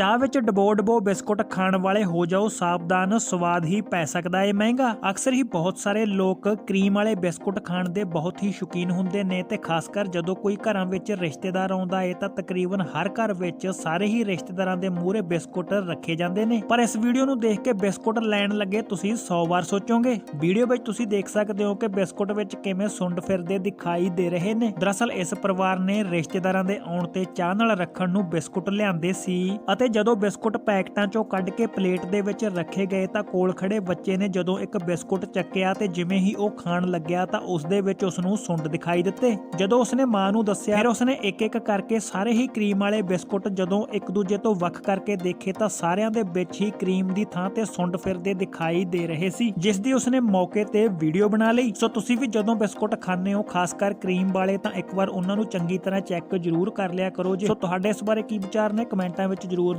ਚਾਹ ਵਿੱਚ ਡਬੋ ਡਬੋ ਬਿਸਕੁਟ ਖਾਣ ਵਾਲੇ ਹੋ ਜਾਓ, ਸਾਵਧਾਨ, ਸਵਾਦ ਹੀ ਪੈ ਸਕਦਾ ਏ ਮਹਿੰਗਾ। ਅਕਸਰ ਹੀ ਬਹੁਤ ਸਾਰੇ ਲੋਕ ਕਰੀਮ ਵਾਲੇ ਬਿਸਕੁਟ ਖਾਣ ਦੇ ਬਹੁਤ ਹੀ ਸ਼ੌਕੀਨ ਹੁੰਦੇ ਨੇ ਤੇ ਖਾਸ ਕਰ ਜਦੋਂ ਕੋਈ ਘਰਾਂ ਵਿੱਚ ਰਿਸ਼ਤੇਦਾਰ ਆਉਂਦਾ ਏ ਤਾਂ ਤਕਰੀਬਨ ਹਰ ਘਰ ਵਿੱਚ ਸਾਰੇ ਹੀ ਰਿਸ਼ਤੇਦਾਰਾਂ ਦੇ ਮੂਹਰੇ ਬਿਸਕੁਟ ਰੱਖੇ ਜਾਂਦੇ ਨੇ। ਪਰ ਇਸ ਵੀਡੀਓ ਨੂੰ ਦੇਖ ਕੇ ਬਿਸਕੁਟ ਲੈਣ ਲੱਗੇ ਤੁਸੀਂ 100 ਵਾਰ ਸੋਚੋਗੇ। ਵੀਡੀਓ ਵਿੱਚ ਤੁਸੀਂ ਦੇਖ ਸਕਦੇ ਹੋ ਕਿ ਬਿਸਕੁਟ ਵਿੱਚ ਕਿਵੇਂ ਸੁੰਡ ਫਿਰਦੇ ਦਿਖਾਈ ਦੇ ਰਹੇ ਨੇ। ਦਰਅਸਲ ਇਸ ਪਰਿਵਾਰ ਨੇ ਰਿਸ਼ਤੇਦਾਰਾਂ ਦੇ ਆਉਣ ਤੇ ਚਾਹ ਨਾਲ ਰੱਖਣ ਨੂੰ ਬਿਸਕੁਟ ਲਿਆਂਦੇ ਸੀ ਅਤੇ ਜਦੋਂ ਬਿਸਕੁਟ ਪੈਕਟਾਂ ਚੋਂ ਕੱਢ ਕੇ ਪਲੇਟ ਦੇ ਵਿੱਚ ਰੱਖੇ ਗਏ ਤਾਂ ਕੋਲ ਖੜੇ ਬੱਚੇ ਨੇ ਜਦੋਂ ਇੱਕ ਬਿਸਕੁਟ ਚੱਕਿਆ ਤੇ ਜਿਵੇਂ ਹੀ ਉਹ ਖਾਣ ਲੱਗਿਆ ਤਾਂ ਉਸ ਦੇ ਵਿੱਚ ਉਸ ਨੂੰ ਸੁੰਡ ਦਿਖਾਈ ਦਿੱਤੇ। ਜਦੋਂ ਉਸਨੇ ਮਾਂ ਨੂੰ ਦੱਸਿਆ, ਫਿਰ ਉਸਨੇ ਇੱਕ ਇੱਕ ਕਰਕੇ ਸਾਰੇ ਹੀ ਕਰੀਮ ਵਾਲੇ ਬਿਸਕੁਟ ਜਦੋਂ ਇੱਕ ਦੂਜੇ ਤੋਂ ਵੱਖ ਕਰਕੇ ਦੇਖੇ ਤਾਂ ਸਾਰਿਆਂ ਦੇ ਵਿੱਚ ਹੀ ਕਰੀਮ ਦੀ ਥਾਂ ਤੇ ਸੁੰਡ ਫਿਰਦੇ ਦਿਖਾਈ ਦੇ ਰਹੇ ਸੀ, ਜਿਸ ਦੀ ਉਸਨੇ ਮੌਕੇ ਤੇ ਵੀਡੀਓ ਬਣਾ ਲਈ। ਸੋ ਤੁਸੀਂ ਵੀ ਜਦੋਂ ਬਿਸਕੁਟ ਖਾਣੇ ਹੋ, ਖਾਸ ਕਰ ਕਰੀਮ ਵਾਲੇ, ਤਾਂ ਇੱਕ ਵਾਰ ਉਹਨਾਂ ਨੂੰ ਚੰਗੀ ਤਰ੍ਹਾਂ ਚੈੱਕ ਜ਼ਰੂਰ ਕਰ ਲਿਆ ਕਰੋ ਜੇ। ਤੁਹਾਡੇ ਇਸ ਬਾਰੇ ਕੀ ਵਿਚਾਰ ਨੇ? ਕਮੈਂਟਾਂ ਵਿੱਚ ਜ਼ਰੂਰ